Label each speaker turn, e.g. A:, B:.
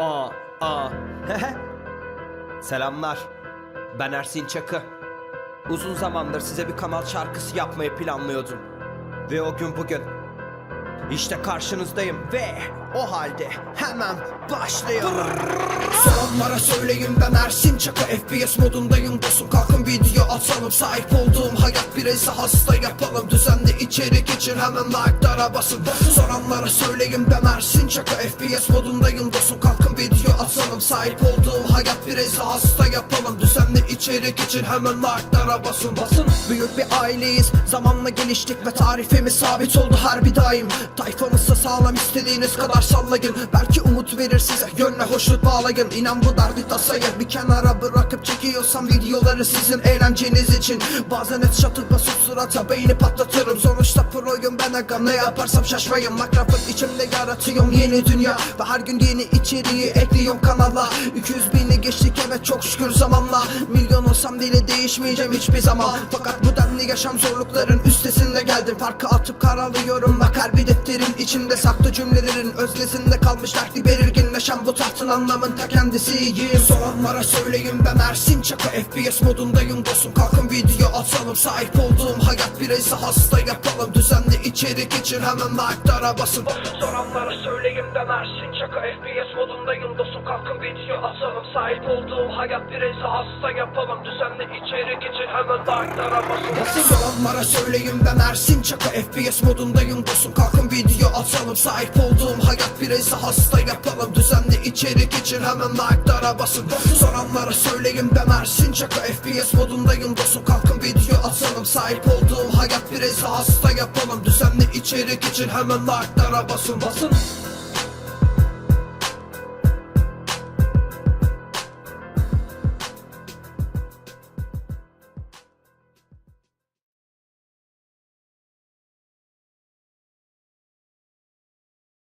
A: Aa, aa. Selamlar. Ben Ersin Çakı. Uzun zamandır size bir kanal şarkısı yapmayı planlıyordum. Ve o gün bugün. İşte karşınızdayım ve o halde hemen başlayalım.
B: Soranlara söyleyin ben Ersin Çakı FPS modundayım dostum Kalkın video atalım sahip olduğum hayat bireyse hasta yapalım Düzenli içerik için hemen like'lara basın Soranlara söyleyin ben Ersin Çakı FPS modundayım dostum Kalkın atalım sahip olduğum hayat bireyse hasta yapalım Düzenli içerik için hemen like'lara basın Basın Büyük bir aileyiz. Zamanla geliştik ve tarifimiz sabit oldu. Her bir daim. Tayfanızsa sağlam istediğiniz kadar sallayın. Belki umut verir size yönle hoşnut bağlayın. İnan bu derdi tasayı. Bir kenara bırakıp çekiyorsam videoları sizin eğlenceniz için. Bazen et şatır basıp surata beyni patlatırım. Sonuçta proyum ben aga ne yaparsam şaşmayın. Makrafın içimde yaratıyorum yeni dünya. Ve her gün yeni içeriği ekliyorum kanala 200 bini geçtik evet çok şükür zamanla. Milyon olsam dili değişmeyeceğim hiçbir zaman. Fakat bu denli yaşam zorlukların üstesinde geldim. Farkı atıp karalıyorum bak her bir defterin içinde Saklı cümlelerin öznesinde kalmış dertli belirginleşen Bu tahtın anlamın ta kendisiyim. Soranlara söyleyin ben Ersin Çakı. FPS modundayım dostum. Kalkın video atalım. Sahip olduğum hayat bireyse hasta yapalım. Düzenli içerik için hemen like'lara basın. Soranlara söyleyin ben Ersin Çakı. FPS modundayım video atalım sahip olduğum hayat bireyse hasta yapalım Düzenli içerik için hemen like'lara basın Soranlara söyleyin. Ben Ersin Çakı. FPS modundayım dostum Kalkın video atalım. Sahip olduğum hayat bireyse hasta yapalım Düzenli içerik için hemen like'lara basın Soranlara söyleyin. Ben Ersin Çakı. FPS modundayım dostum Kalkın video atalım. Sahip olduğum hayat bireyse hasta yapalım Düzenli içerik için hemen like'lara basın basın